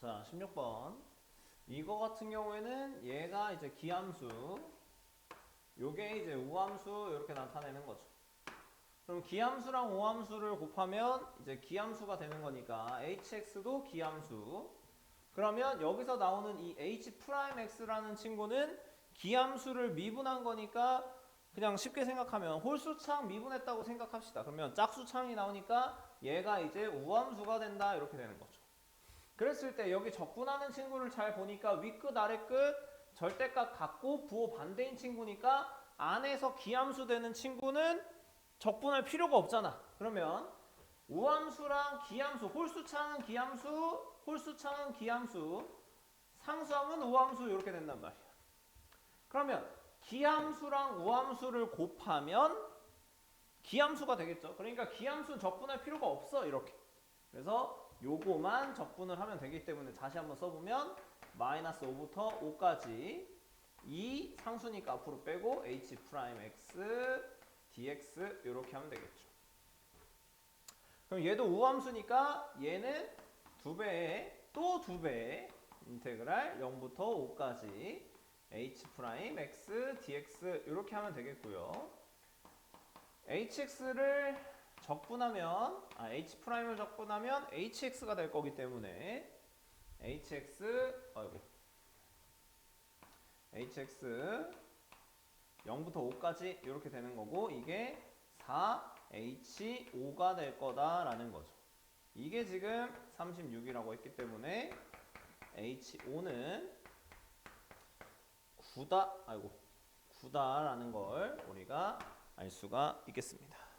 자, 16번. 이거 같은 경우에는 얘가 이제 기함수, 요게 이제 우함수 이렇게 나타내는 거죠. 그럼 기함수랑 우함수를 곱하면 이제 기함수가 되는 거니까 hx도 기함수. 그러면 여기서 나오는 이 h'x라는 친구는 기함수를 미분한 거니까 그냥 쉽게 생각하면 홀수창 미분했다고 생각합시다. 그러면 짝수창이 나오니까 얘가 이제 우함수가 된다 이렇게 되는 거죠. 그랬을 때 여기 적분하는 친구를 잘 보니까 윗끝 아래끝 절대값 같고 부호 반대인 친구니까 안에서 기함수 되는 친구는 적분할 필요가 없잖아. 그러면 우함수랑 기함수, 홀수 창은 기함수, 홀수 창은 기함수, 상수함은 우함수 이렇게 된단 말이야. 그러면 기함수랑 우함수를 곱하면 기함수가 되겠죠. 그러니까 기함수는 적분할 필요가 없어 이렇게. 그래서 요거만 적분을 하면 되기 때문에 다시 한번 써보면 마이너스 5부터 5까지 이 상수니까 앞으로 빼고 h 프라임 x dx 이렇게 하면 되겠죠. 그럼 얘도 우함수니까 얘는 두 배에 또 두 배의 인테그랄 0부터 5까지 h 프라임 x dx 이렇게 하면 되겠고요. hx를 적분하면 아 h 프라임을 적분하면 hx가 될 거기 때문에 hx 아이고 hx 0부터 5까지 이렇게 되는 거고 이게 4h5가 될 거다라는 거죠. 이게 지금 36이라고 했기 때문에 h5는 9다 아이고 9다라는 걸 우리가 알 수가 있겠습니다.